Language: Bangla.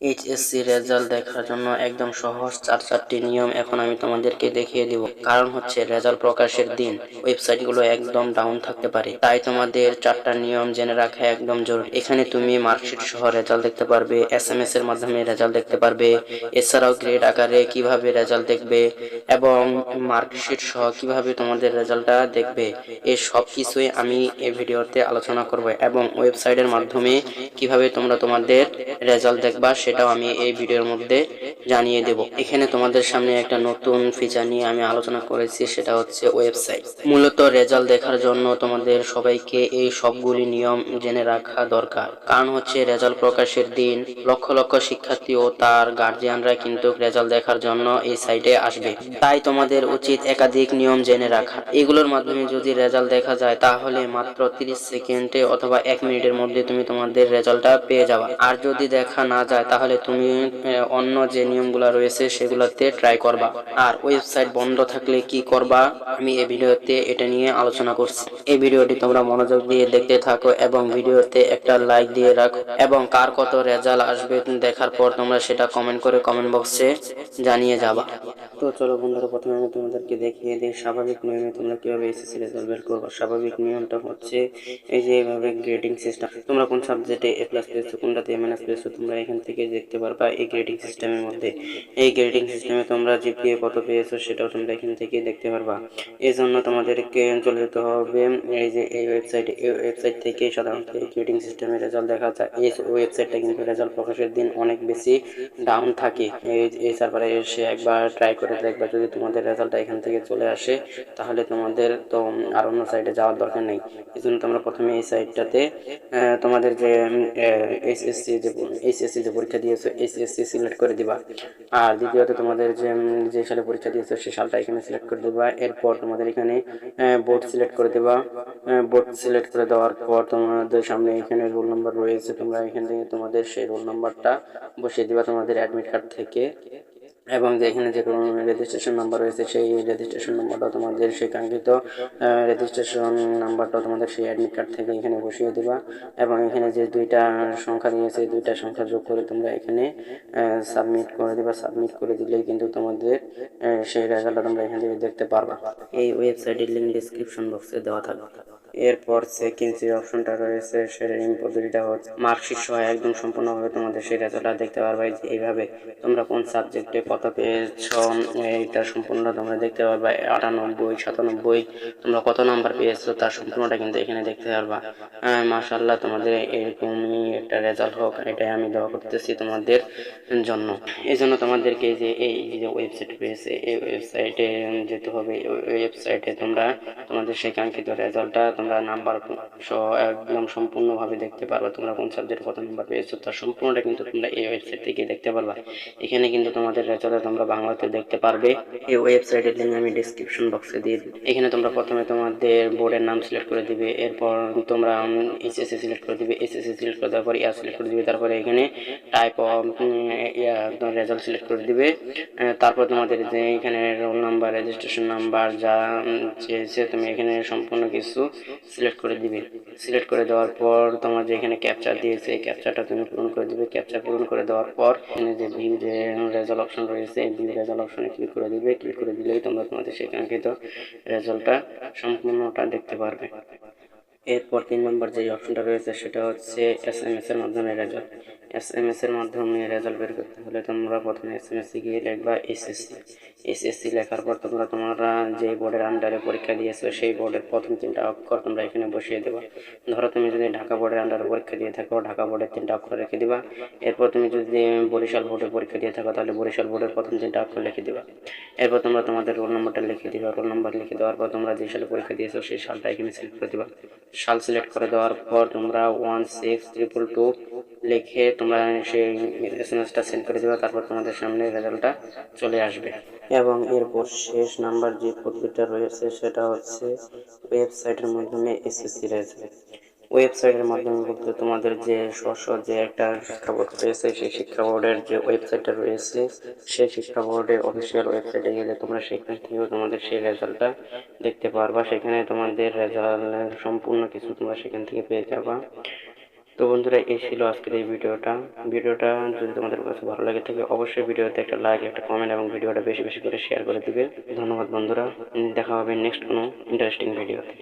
এইচএসসি রেজাল্ট দেখার জন্য একদম সহজ চার চারটি নিয়ম এখন আমি তোমাদেরকে দেখিয়ে দিব। কারণ হচ্ছে রেজাল্ট প্রকাশের দিন ওয়েবসাইটগুলো একদম ডাউন থাকতে পারে। তাই তোমাদের চারটা নিয়ম জেনে রাখা একদম জরুরি। এখানে তুমি মার্কশিট সহ রেজাল্ট দেখতে পারবে এস এম এস এর মাধ্যমে রেজাল্ট দেখতে পারবে, এছাড়াও গ্রেড আকারে কীভাবে রেজাল্ট দেখবে, এবং মার্কশিট সহ কীভাবে তোমাদের রেজাল্টটা দেখবে। এই সব কিছুই আমি এই ভিডিওতে আলোচনা করব, এবং ওয়েবসাইটের মাধ্যমে কীভাবে তোমরা তোমাদের রেজাল্ট দেখবা সেটাও আমি এই ভিডিওর মধ্যে জানিয়ে দেব। এখানে তোমাদের সামনে একটা নতুন ফিচার নিয়ে আমি আলোচনা করেছি, সেটা হচ্ছে ওয়েবসাইট মূলত রেজাল্ট দেখার জন্য তোমাদের সবাইকে এই সবগুলি নিয়ম জেনে রাখা দরকার। কারণ হচ্ছে রেজাল্ট প্রকাশের দিন, লক্ষ লক্ষ শিক্ষার্থী ও তার গার্জিয়ানরা কিন্তু রেজাল্ট দেখার জন্য এই সাইটে আসবে। তাই তোমাদের উচিত একাধিক নিয়ম জেনে রাখা। এগুলোর মাধ্যমে যদি রেজাল্ট দেখা যায়, তাহলে মাত্র 30 সেকেন্ডে অথবা এক মিনিটের মধ্যে তুমি তোমাদের রেজাল্টটা পেয়ে যাবা। আর যদি দেখা না যায় তাহলে তুমি অন্য যে নিয়মগুলো রয়েছে সেগুলোতে ট্রাই করবা। আর ওয়েবসাইট বন্ধ থাকলে কি করবা? আমি এই ভিডিওতে এটা নিয়ে আলোচনা করছি। এই ভিডিওটি তোমরা মনোযোগ দিয়ে দেখতে থাকো এবং ভিডিওতে একটা লাইক দিয়ে রাখো। এবং কার কত রেজাল্ট আসবে দেখার পর তোমরা সেটা কমেন্ট করে কমেন্ট বক্সে জানিয়ে যাবা। তো চলো বন্ধুরা, প্রথমে আমি তোমাদেরকে দেখিয়ে দিই স্বাভাবিক নিয়মে তোমরা কীভাবে এসএসসি রেজাল্ট বের করবে। স্বাভাবিক নিয়মটা হচ্ছে এই যে এইভাবে গ্রেডিং সিস্টেম তোমরা কোন সাবজেক্টে এ প্লাস পেয়েছ কোনটাতে এ মাইনাস পেয়েছ, তোমরা এখান থেকে দেখতে পারবা এই গ্রেডিং সিস্টেমের মধ্যে। এই গ্রেডিং সিস্টেমে তোমরা জিপিএ কত পেয়েছ সেটাও তোমরা এখান থেকে দেখতে পারবা। এই জন্য তোমাদেরকে চলে যেতে হবে এই যে এই ওয়েবসাইট এই ওয়েবসাইট থেকে সাধারণত এই গ্রেডিং সিস্টেমের রেজাল্ট দেখা যায়। এই ওয়েবসাইটটা কিন্তু রেজাল্ট প্রকাশের দিন অনেক বেশি ডাউন থাকে। এই সার্ভারে এসে একবার ট্রাই করে দেখবা যদি তোমাদের রেজাল্টটা এখান থেকে চলে আসে, তাহলে তোমাদের তো আর অন্য সাইডে যাওয়ার দরকার নেই। এই জন্য তোমরা প্রথমে এই সাইডটাতে তোমাদের যে এসএসসি যে এইচএসসি যে পরীক্ষা দিয়েছ এইচএসসি সিলেক্ট করে দিবা। আর দ্বিতীয়ত তোমাদের যে যে সালে পরীক্ষা দিয়েছ সেই সালটা এখানে সিলেক্ট করে দিবা। এরপর তোমাদের এখানে বোর্ড সিলেক্ট করে দেবা। বোর্ড সিলেক্ট করে দেওয়ার পর তোমাদের সামনে এখানে রোল নাম্বার রয়েছে। তোমরা এখান থেকে তোমাদের সেই রোল নাম্বারটা বসিয়ে দিবা তোমাদের অ্যাডমিট কার্ড থেকে। এবং যে এখানে যে কোনো রেজিস্ট্রেশন নাম্বার রয়েছে, সেই রেজিস্ট্রেশন নাম্বারটা তোমাদের সেই কাঙ্ক্ষিত রেজিস্ট্রেশন নাম্বারটা তোমাদের সেই অ্যাডমিট কার্ড থেকে এখানে বসিয়ে দিবা এবং এখানে যে দুইটা সংখ্যা দিয়েছে দুইটা সংখ্যা যোগ করে তোমরা এখানে সাবমিট করে দিবা। সাবমিট করে দিলেই কিন্তু তোমাদের সেই রেজাল্টটা তোমরা এখান থেকে দেখতে পারবা। এই ওয়েবসাইটের লিঙ্ক ডিসক্রিপশন বক্সে দেওয়া থাকবে। এরপর সেকেন্ড যে অপশনটা রয়েছে সেটার পদ্ধতিটা হচ্ছে মার্কশিট সহ একদম সম্পূর্ণভাবে তোমাদের সেই রেজাল্টটা দেখতে পারবে। যে এইভাবে তোমরা কোন সাবজেক্টে কত পেয়েছ, এইটা সম্পূর্ণ তোমরা দেখতে পারবে। আটানব্বই, সাতানব্বই, তোমরা কত নাম্বার পেয়েছ, তার সম্পূর্ণটা কিন্তু এখানে দেখতে পারবা। মাশাল্লাহ তোমাদের এরকমই একটা রেজাল্ট হোক এটাই আমি দোয়া করতেছি তোমাদের জন্য। এই জন্য তোমাদেরকে যে এই যে ওয়েবসাইট পেয়েছে এই ওয়েবসাইটে যেতে হবে। ওয়েবসাইটে তোমরা তোমাদের সেই কাঙ্ক্ষিত রেজাল্টটা তোমরা নাম্বার সহ একদম সম্পূর্ণভাবে দেখতে পারবে। তোমরা কোন সাবজেক্ট কত নাম্বার পেয়েছ, তার সম্পূর্ণটা কিন্তু তোমরা এই ওয়েবসাইট থেকে দেখতে পারবা। এখানে কিন্তু তোমাদের রেজাল্ট তোমরা বাংলাতে দেখতে পারবে। এই ওয়েবসাইটের লিঙ্ক আমি ডিসক্রিপশন বক্সে দিয়ে এখানে তোমরা প্রথমে তোমাদের বোর্ডের নাম সিলেক্ট করে দিবে, এরপর তোমরা এইচএসসি সিলেক্ট করে দিবে এসএসসি সিলেক্ট করে দেওয়ার পর ইয়ার সিলেক্ট করে দিবে, তারপরে এখানে টাইপ অফ রেজাল্ট সিলেক্ট করে দিবে। তারপর তোমাদের যে এখানে রোল নাম্বার রেজিস্ট্রেশন নাম্বার যা চেয়েছে, তুমি এখানে সম্পূর্ণ কিছু সিলেক্ট করে দিবে। সিলেক্ট করে দেওয়ার পর তোমার যে এখানে ক্যাপচার দিয়েছে, এই ক্যাপচারটা তুমি পূরণ করে দিবে। ক্যাপচার পূরণ করে দেওয়ার পর এখানে যে ভিউ যে রেজাল্ট অপশন রয়েছে, এই ভিউ রেজাল্ট অপশনে ক্লিক করে দিবে। ক্লিক করে দিলেই তোমরা তোমাদের সেই কাঙ্ক্ষিত রেজাল্টটা সম্পূর্ণটা দেখতে পারবে। এরপর তিন নম্বর যে অপশনটা রয়েছে সেটা হচ্ছে এস এম এস এর মাধ্যমে রেজাল্ট এস এম এস এর মাধ্যমে রেজাল্ট বের করতে হলে তোমরা প্রথমে এস এম এস সি গিয়ে লিখবা এসএসসি এসএসসি লেখার পর তোমরা তোমরা যে বোর্ডের আন্ডারে পরীক্ষা দিয়েছ সেই বোর্ডের প্রথম তিনটা অক্ষর তোমরা এখানে বসিয়ে দেবা। ধরো তুমি যদি ঢাকা বোর্ডের আন্ডারে পরীক্ষা দিয়ে থাকো, ঢাকা বোর্ডের তিনটা অক্ষর রেখে দিবা। এরপর তুমি যদি বরিশাল বোর্ডে পরীক্ষা দিয়ে থাকো, তাহলে বরিশাল বোর্ডের প্রথম তিনটা অক্ষর লিখে দিবা। এরপর তোমরা তোমাদের রোল নম্বরটা লিখে দিবা। রোল নম্বর লিখে দেওয়ার পর তোমরা যে সালে পরীক্ষা দিয়েছ সেই সালটা এখানে সিলেক্ট করে দিবা। সাল সিলেক্ট করে দেওয়ার পর তোমরা ওয়ান সিক্স ট্রিপল টু লিখে তোমরা সেই এস এম এসটা সেন্ড করে দেবে, তারপর তোমাদের সামনে রেজাল্টটা চলে আসবে। এবং এরপর শেষ নাম্বার যে পদ্ধতিটা রয়েছে, সেটা হচ্ছে ওয়েবসাইটের মাধ্যমে এসএসসি রেজাল্ট ওয়েবসাইটের মাধ্যমে বলতে তোমাদের যে স্ব যে একটা শিক্ষা বোর্ড রয়েছে, সেই শিক্ষা বোর্ডের যে ওয়েবসাইটটা রয়েছে, সেই শিক্ষা বোর্ডের অফিসিয়াল ওয়েবসাইটে গেলে তোমরা সেখান থেকেও তোমাদের সেই রেজাল্টটা দেখতে পারবা। সেখানে তোমাদের রেজাল্টের সম্পূর্ণ কিছু তোমরা সেখান থেকে পেয়ে যাবা। তো বন্ধুরা, এই ছিল আজকের এই ভিডিওটা। ভিডিওটা যদি তোমাদের কাছে ভালো লাগে থাকে, অবশ্যই ভিডিওতে একটা লাইক একটা কমেন্ট এবং ভিডিওটা বেশি বেশি করে শেয়ার করে দিবে। ধন্যবাদ বন্ধুরা। দেখা হবে নেক্সট কোনো ইন্টারেস্টিং ভিডিওতে